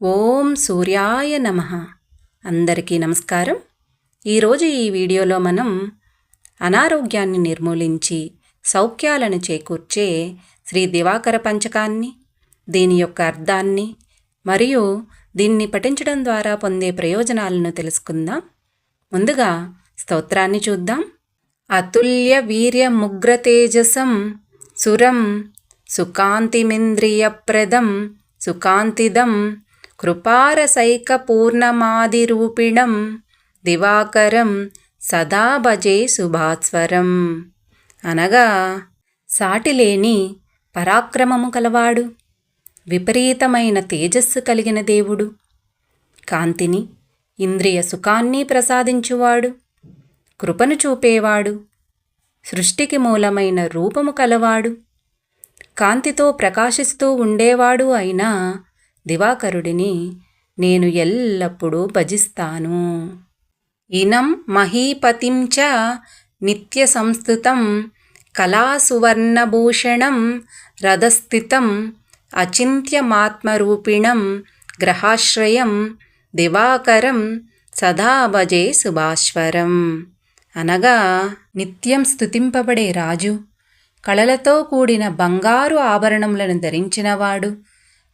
ఓం సూర్యాయ నమ. అందరికీ నమస్కారం. ఈరోజు ఈ వీడియోలో మనం అనారోగ్యాన్ని నిర్మూలించి సౌఖ్యాలను చేకూర్చే శ్రీ దివాకర పంచకాన్ని దీని యొక్క అర్థాన్ని మరియు దీన్ని పఠించడం ద్వారా పొందే ప్రయోజనాలను తెలుసుకుందాం. ముందుగా స్తోత్రాన్ని చూద్దాం. అతుల్య వీర్య ముగ్ర తేజసం సురం సుకాంతిమింద్రియప్రదం సుకాంతిదం కృపారసైకపూర్ణమాదిరూపిణం దివాకరం సదా భజే శుభాస్వరం అనగా సాటిలేని పరాక్రమము కలవాడు విపరీతమైన తేజస్సు కలిగిన దేవుడు కాంతిని ఇంద్రియ సుఖాన్ని ప్రసాదించువాడు కృపను చూపేవాడు సృష్టికి మూలమైన రూపము కలవాడు కాంతితో ప్రకాశిస్తూ ఉండేవాడు అయినా దివాకరుడిని నేను ఎల్లప్పుడూ భజిస్తాను. ఇనం మహీపతిం చ నిత్య సంస్థితం కళాసువర్ణభూషణం రథస్థితం అచింత్యమాత్మరూపిణం గ్రహాశ్రయం దివాకరం సదా భజే సుభాశ్వరం. అనగా నిత్యం స్థుతింపబడే రాజు కళలతో కూడిన బంగారు ఆభరణములను ధరించినవాడు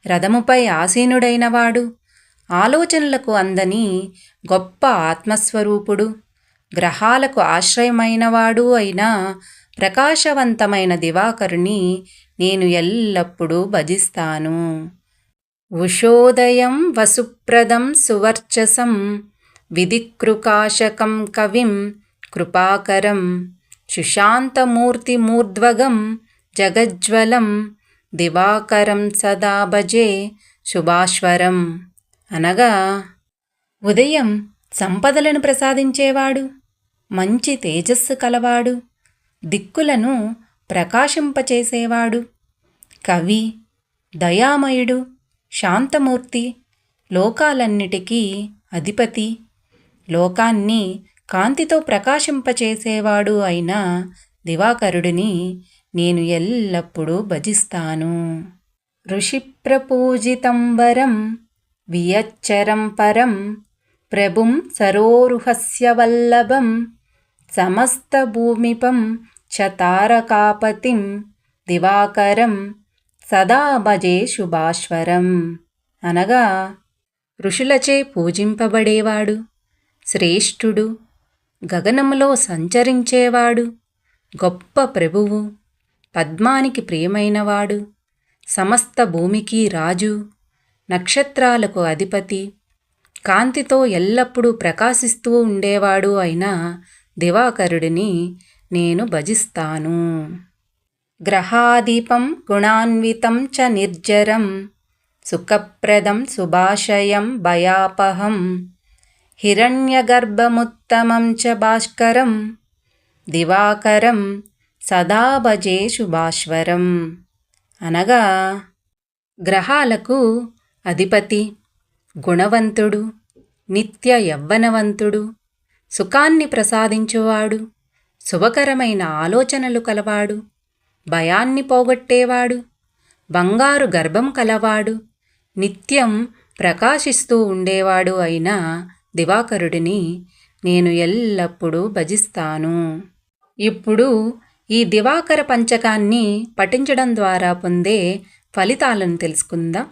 రథముపై ఆసీనుడైనవాడు. ఆలోచనలకు అందని గొప్ప ఆత్మస్వరూపుడు గ్రహాలకు ఆశ్రయమైనవాడు అయిన ప్రకాశవంతమైన దివాకరుని నేను ఎల్లప్పుడూ భజిస్తాను. ఉషోదయం వసుప్రదం సువర్చసం విధికృకాశకం కవిం కృపాకరం సుశాంతమూర్తిమూర్ధ్వగం జగజ్వలం దివాకరం సదా భజే శుభాశ్వరం అనగా ఉదయం సంపదలను ప్రసాదించేవాడు మంచి తేజస్సు కలవాడు దిక్కులను ప్రకాశింపచేసేవాడు కవి దయామయుడు శాంతమూర్తి లోకాలన్నిటికీ అధిపతి లోకాన్ని కాంతితో ప్రకాశింపచేసేవాడు అయిన దివాకరుడిని నేను ఎల్లప్పుడూ భజిస్తాను. ఋషిప్రపూజితంబరం వియచ్చరం పరం ప్రభుం సరోరుహస్య వల్లభం సమస్తభూమిపం చ తారకాపతిం దివాకరం సదా భజే శుభాశ్వరం అనగా ఋషులచే పూజింపబడేవాడు శ్రేష్ఠుడు గగనములో సంచరించేవాడు గొప్ప ప్రభువు. పద్మానికి ప్రియమైనవాడు సమస్త భూమికి రాజు నక్షత్రాలకు అధిపతి కాంతితో ఎల్లప్పుడూ ప్రకాశిస్తూ ఉండేవాడు అయిన దివాకరుడిని నేను భజిస్తాను. గ్రహాదీపం గుణాన్వితం చ నిర్జరం సుఖప్రదం శుభాశయం భయాపహం హిరణ్యగర్భముత్తమం చ భాస్కరం దివాకరం సదా భజే శుభాశ్వరం అనగా గ్రహాలకు అధిపతి గుణవంతుడు నిత్య యవ్వనవంతుడు సుఖాన్ని ప్రసాదించువాడు శుభకరమైన ఆలోచనలు కలవాడు భయాన్ని పోగొట్టేవాడు బంగారు గర్భం కలవాడు నిత్యం ప్రకాశిస్తూ ఉండేవాడు అయిన దివాకరుడిని నేను ఎల్లప్పుడూ భజిస్తాను. ఇప్పుడు ఈ దివాకర పంచకాన్ని పఠించడం ద్వారా పొందే ఫలితాలను తెలుసుకుందాం.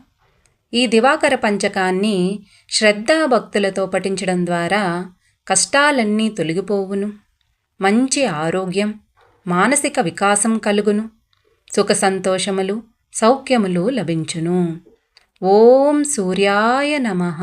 ఈ దివాకర పంచకాన్ని శ్రద్ధాభక్తులతో పఠించడం ద్వారా కష్టాలన్నీ తొలగిపోవును. మంచి ఆరోగ్యం మానసిక వికాసం కలుగును. సుఖ సంతోషములు సౌఖ్యములు లభించును. ఓం సూర్యాయ నమః.